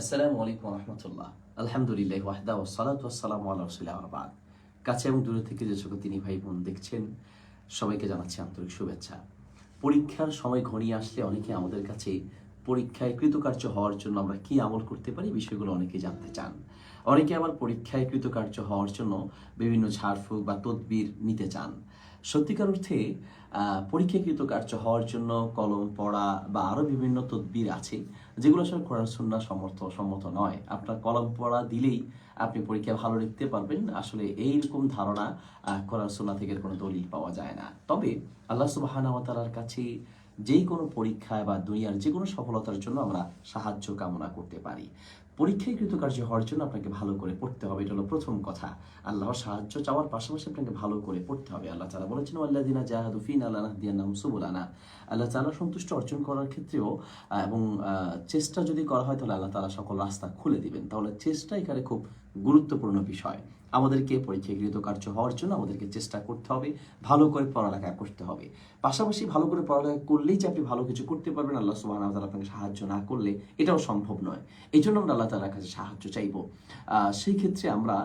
আসসালামু আলাইকুম রহমতুল্লাহ। আলহামদুলিল্লাহ ওয়াহদা ওসালাত ওয়াসালাম আল্লাহ রসুল্লাহ আরবাদ কাছে এবং দূরে থেকে যে সকল তিনি ভাই বোন দেখছেন, সবাইকে জানাচ্ছি আন্তরিক শুভেচ্ছা। পরীক্ষার সময় ঘনিয়ে আসলে অনেকে আমাদের কাছে পরীক্ষায় কৃতকার্য হওয়ার জন্য আমরা কি আমল করতে পারি বিষয়গুলো অনেকে জানতে চান। অনেকে আবার পরীক্ষায় কৃতকার্য হওয়ার জন্য বিভিন্ন ঝাড়ফুঁক বা তদবির নিতে চান। সত্যিকার অর্থে পরীক্ষায় কৃতকার্য হওয়ার জন্য কলম, পড়া বা আরও বিভিন্ন তদবির আছে, যেগুলো আসলে কোরআন সুন্না সমর্থ, সম্মত নয়। আপনার কলম, পড়া দিলেই আপনি পরীক্ষা ভালো লিখতে পারবেন। আসলে এইরকম ধারণা কোরআন সুন্না থেকে কোনো দলিল পাওয়া যায় না। তবে আল্লাহ সুবাহানাওয়াতালার কাছে যেই কোনো পরীক্ষায় বা দুনিয়ার যে কোনো সফলতার জন্য আমরা সাহায্য কামনা করতে পারি। পরীক্ষায় কৃতকার্য হওয়ার জন্য আপনাকে ভালো করে পড়তে হবে, এটা হলো প্রথম কথা। আল্লাহর সাহায্য চাওয়ার পাশাপাশি আপনাকে ভালো করে পড়তে হবে। আল্লাহ তালা বলেছেন আল্লাহ দিনা জাহাদুফিন আল্লাহ দিয়ান সুবুলানা। আল্লাহ তালা সন্তুষ্ট অর্জন করার ক্ষেত্রেও এবং চেষ্টা যদি করা হয়, তাহলে আল্লাহ তালা সকল রাস্তা খুলে দিবেন। তাহলে চেষ্টা এখানে খুব গুরুত্বপূর্ণ বিষয়। আমাদেরকে পরীক্ষায় কৃতকার্য হওয়ার জন্য আমাদেরকে চেষ্টা করতে হবে, ভালো করে পড়ালেখা করতে হবে। পাশাপাশি ভালো করে পড়ালেখা করলেই যে আপনি ভালো কিছু করতে পারবেন, আল্লাহ সুবাহ আপনাকে সাহায্য না করলে এটাও সম্ভব নয়। এই জন্য আমরা আল্লাহ তালার কাছে সাহায্য চাইব। সেই ক্ষেত্রে আমরা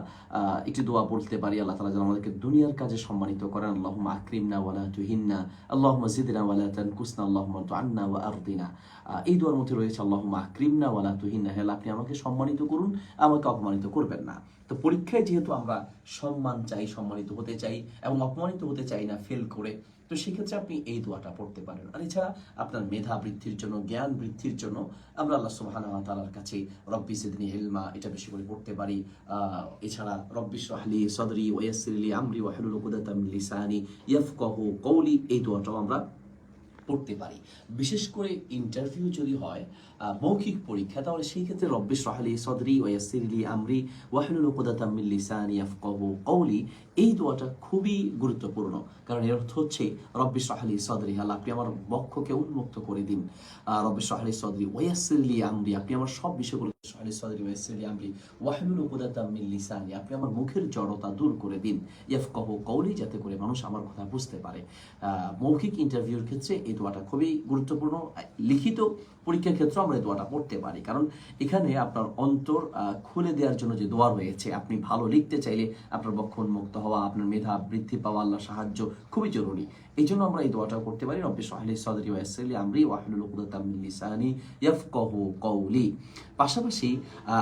একটি দোয়া বলতে পারি, আল্লাহ তালা যেন আমাদেরকে দুনিয়ার কাজে সম্মানিত করেন। আল্লাহ আকরিমনা ওয়ালা তুহিন্না আল্লাহ মজিদিনা ওয়ালা তানকুসনা আল্লাহ আন্না ওয়া আরদিনা। এই দোয়ার মধ্যে রয়েছে আল্লাহ আকরিমনা ওয়ালা তুহিন্না। হেলা আপনি আমাকে সম্মানিত করুন, আমাকে অপমানিত করবেন না। তো পরীক্ষায় যেহেতু আমরা সম্মান চাই, সম্মানিত হতে চাই এবং অপমানিত হতে চাই না ফেল করে। তো সেক্ষেত্রে আপনি এই দোয়াটা পড়তে পারেন। আর এছাড়া আপনার মেধা বৃদ্ধির জন্য, জ্ঞান বৃদ্ধির জন্য আমরা আল্লাহ সুবহানাহু ওয়া তাআলার কাছে রব্বি জিদনি হেলমা এটা বেশি করে পড়তে পারি। এছাড়া রব্বি শহলি সদরি ওয়াসিরলি আমরি ওয়াহলুল উকদাতাম মিন লিসানি ইয়াফকাহু কওলি এই দোয়াটাও আমরা পড়তে পারি। বিশেষ করে ইন্টারভিউ যদি হয় মৌখিক পরীক্ষা, তাহলে সেই ক্ষেত্রে রব্বিশ রাহালি সদরি ওয়াসিরলি আমরি, ওয়াহলুল উকদাতাম মিন লিসানি ইয়াফকাহু কওলি এই দোয়াটা খুবই গুরুত্বপূর্ণ। কারণ এর অর্থ হচ্ছে, রব্বি সহালি সদরি আল্লাহ আপনি আমার বক্ষকে উন্মুক্ত করে দিন। রব্বি সহালি সদরি ওয়াসিরলি আমরি আপনি আমার সব বিষয়গুলো সহালি সদরি ওয়াসিরলি আমরি ওয়াহলুল উকদাতাম মিন লিসানি, আপনি আমার মুখের জড়তা দূর করে দিন। ইয়াফকাহু কওলি, যাতে করে মানুষ আমার কথা বুঝতে পারে। মৌখিক ইন্টারভিউর ক্ষেত্রে এই দোয়াটা খুবই গুরুত্বপূর্ণ। লিখিত পরীক্ষার ক্ষেত্রে আমরা এই দোয়াটা পড়তে পারি। কারণ এখানে আপনার অন্তর খুলে দেওয়ার জন্য যে দোয়া রয়েছে, আপনি ভালো লিখতে চাইলে আপনার বক্ষ উন্মুক্ত হওয়া, আপনার মেধা বৃদ্ধি পাওয়া আল্লাহ সাহায্য খুবই জরুরি। এই জন্য আমরা এই দোয়াটা করতে পারি। রব্বি সাহলি সদরি ওয়াসিলি আমরি ওয়াহলুল উকদাতাম মিন লিসানি ইয়াফকাহু কওলি। পাশাপাশি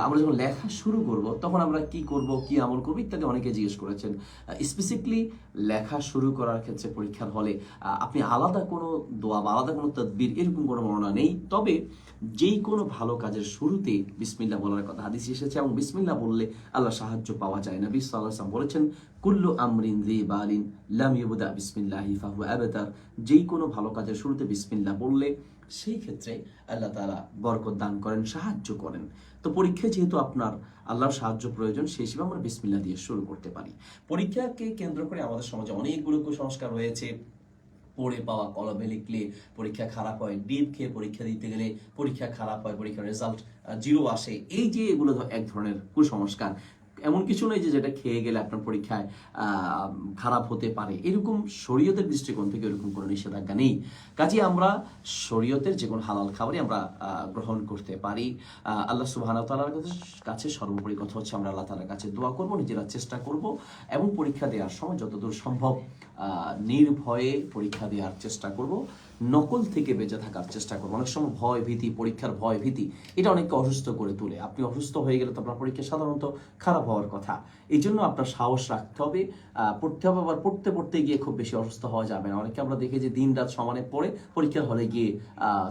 আমরা যখন লেখা শুরু করব, তখন আমরা কি করব, কি আমল করব ইত্যাদি অনেকে জিজ্ঞেস করেছেন। স্পেসিফিকলি লেখা শুরু করার ক্ষেত্রে পরীক্ষার হলে আপনি আলাদা কোনো দোয়া বা আলাদা কোনো তদবির এরকম কোনো বর্ণনা নেই। তবে যেই কোনো ভালো কাজের শুরুতে বিসমিল্লা বলার কথা হাদিস এসেছে এবং বিসমিল্লা বললে আল্লাহ সাহায্য পাওয়া যায়। না ওয়াসাল্লাম বলেছেন কুল্লু আমরিন জি বালিন লাম ইউবদা বিসমিল্লাহি ফাহু আবাতার। যেই কোনো ভালো কাজের শুরুতে বিসমিল্লা বললে, সেই ক্ষেত্রে আল্লাহ তাআলা বরকত দান করেন, সাহায্য করেন। তো পরীক্ষায় যেহেতু আপনার আল্লাহর সাহায্য প্রয়োজন, সেই হিসেবে আমরা বিসমিল্লা দিয়ে শুরু করতে পারি। পরীক্ষাকে কেন্দ্র করে আমাদের সমাজে অনেকগুলো কুসংস্কার রয়েছে। পড়ে পাওয়া কলমে লিখলে পরীক্ষা খারাপ হয় ডিপ খেয়ে পরীক্ষা দিতে গেলে পরীক্ষা খারাপ হয়, পরীক্ষার রেজাল্ট জিরো আসে। এই যে এগুলো এক ধরনের কুসংস্কার এমন কিছু নেই যে যেটা খেয়ে গেলে আপনার পরীক্ষায় খারাপ হতে পারে। এরকম শরীয়তের দৃষ্টিকোণ থেকে এরকম কোনো নিষেধাজ্ঞা নেই। কাজে আমরা শরীয়তের যে কোনো হালাল খাবারই আমরা গ্রহণ করতে পারি। আল্লাহ সুবাহ তালার কাছে সর্বোপরি কথা হচ্ছে, আমরা আল্লাহ তালার কাছে দোয়া করব, নিজেরা চেষ্টা করব এবং পরীক্ষা দেওয়ার সময় যতদূর সম্ভব নির্ভয়ে পরীক্ষা দেওয়ার চেষ্টা করব। নকল থেকে বেঁচে থাকার চেষ্টা করব। অনেক সময় ভয় ভীতি, পরীক্ষার ভয় ভীতি, এটা অনেককে অসুস্থ করে তোলে। আপনি অসুস্থ হয়ে গেলে তো আপনার পরীক্ষা সাধারণত খারাপ হওয়ার কথা। এই জন্য আপনার সাহস রাখতে হবে। পড়তে হবে আবার পড়তে পড়তে গিয়ে খুব বেশি অসুস্থ হওয়া যাবে না। অনেকে আমরা দেখি যে দিন রাত সমানে পড়ে পরীক্ষার হলে গিয়ে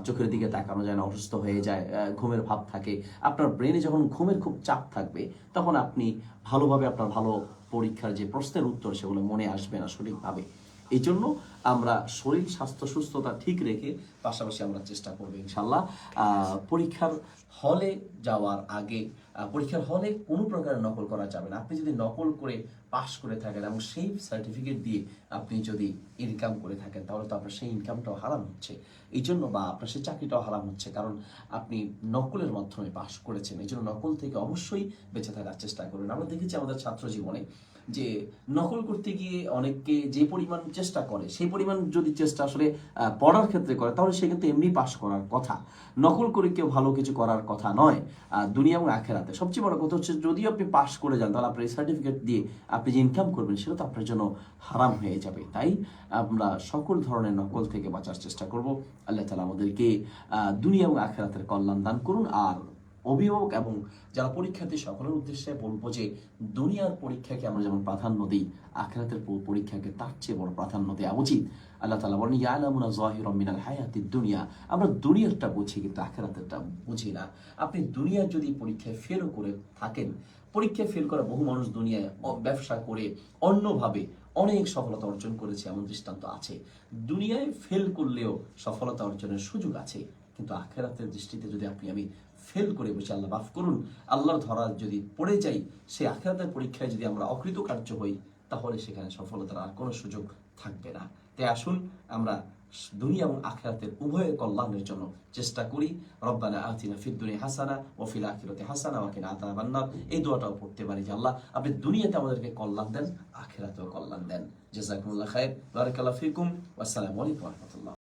চোখের দিকে তাকানো যায় না, অসুস্থ হয়ে যায় ঘুমের ভাব থাকে। আপনার ব্রেনে যখন ঘুমের খুব চাপ থাকবে, তখন আপনি ভালোভাবে আপনার ভালো পরীক্ষার যে প্রশ্নের উত্তর, সেগুলো মনে আসবে না সঠিকভাবে। এই জন্য আমরা শরীর, স্বাস্থ্য, সুস্থতা ঠিক রেখে পাশাপাশি আমরা চেষ্টা করব ইনশাল্লাহ। পরীক্ষার হলে যাওয়ার আগে পরীক্ষার হলে কোনো প্রকারের নকল করা যাবে না। আপনি যদি নকল করে পাশ করে থাকেন এবং সেই সার্টিফিকেট দিয়ে আপনি যদি ইনকাম করে থাকেন, তাহলে তো আপনার সেই ইনকামটাও হারাম হচ্ছে। এই জন্য বা আপনার সেই চাকরিটাও হারাম হচ্ছে, কারণ আপনি নকলের মাধ্যমে পাশ করেছেন। এই জন্য নকল থেকে অবশ্যই বেঁচে থাকার চেষ্টা করবেন আমরা দেখেছি আমাদের ছাত্র জীবনে যে নকল করতে গিয়ে অনেককে যে পরিমাণ চেষ্টা করে, সেই পরিমাণ যদি চেষ্টা আসলে পড়ার ক্ষেত্রে করে, তাহলে সে কিন্তু এমনি পাশ করার কথা। নকল করে কেউ ভালো কিছু করার কথা নয় দুনিয়া এবং আখেরাতে। সবচেয়ে বড় কথা হচ্ছে যদিও আপনি পাশ করে যান, তাহলে আপনার সার্টিফিকেট দিয়ে আপনি যে ইনকাম করবেন, সেটা তো আপনার জন্য হারাম হয়ে যাবে। তাই আমরা সকল ধরনের নকল থেকে বাঁচার চেষ্টা করব। আল্লাহ তালা আমাদেরকে দুনিয়া এবং আখেরাতের কল্যাণ দান করুন। আর অভিভাবক এবং যারা পরীক্ষার্থী, সকলের উদ্দেশ্যে বলব যে দুনিয়ার পরীক্ষাকে আমরা যেমন প্রাধান্য দিই, আখেরাতের পরীক্ষাকে তার চেয়ে বড় প্রাধান্য দেওয়া উচিত। আল্লাহ তালা বলেন, ইয়ালামুনা জাহির মিনাল হায়াতি দুনিয়া। আমরা দুনিয়ারটা বুঝি, কিন্তু আখেরাতেরটা বুঝি না। আপনি দুনিয়ার যদি পরীক্ষায় ফেলও করে থাকেন, পরীক্ষায় ফেল করা বহু মানুষ দুনিয়ায় ব্যবসা করে অন্যভাবে অনেক সফলতা অর্জন করেছে, এমন দৃষ্টান্ত আছে। দুনিয়ায় ফেল করলেও সফলতা অর্জনের সুযোগ আছে, কিন্তু আখেরাতের দৃষ্টিতে যদি আপনি আমি ফেল করে বসে আল্লাহ মাফ করুন। আল্লাহর ধরা যদি পড়ে যাই সেই আখেরাতের পরীক্ষায় যদি আমরা অকৃতকার্য হই, তাহলে সেখানে সফলতার আর কোনো সুযোগ থাকবে না। তাই আসুন, আমরা দুনিয়া এবং আখেরাতের উভয়ের কল্যাণের জন্য চেষ্টা করি। রব্বানা আতিনা ফিদ দুনিয়া হাসানা ও ফিল আখিরাতে হাসানা ওয়া কিনা আযাবান নার এই দোয়াটাও পড়তে পারি যে আল্লাহ, আপনি দুনিয়াতে আমাদেরকে কল্যাণ দেন, আখেরাতেও কল্যাণ দেন। জাযাকুমুল্লাহ খাইর, বারাকাল্লাহু ফিকুম ওয়া আসসালামু আলাইকুম ওয়া রাহমাতুল্লাহ।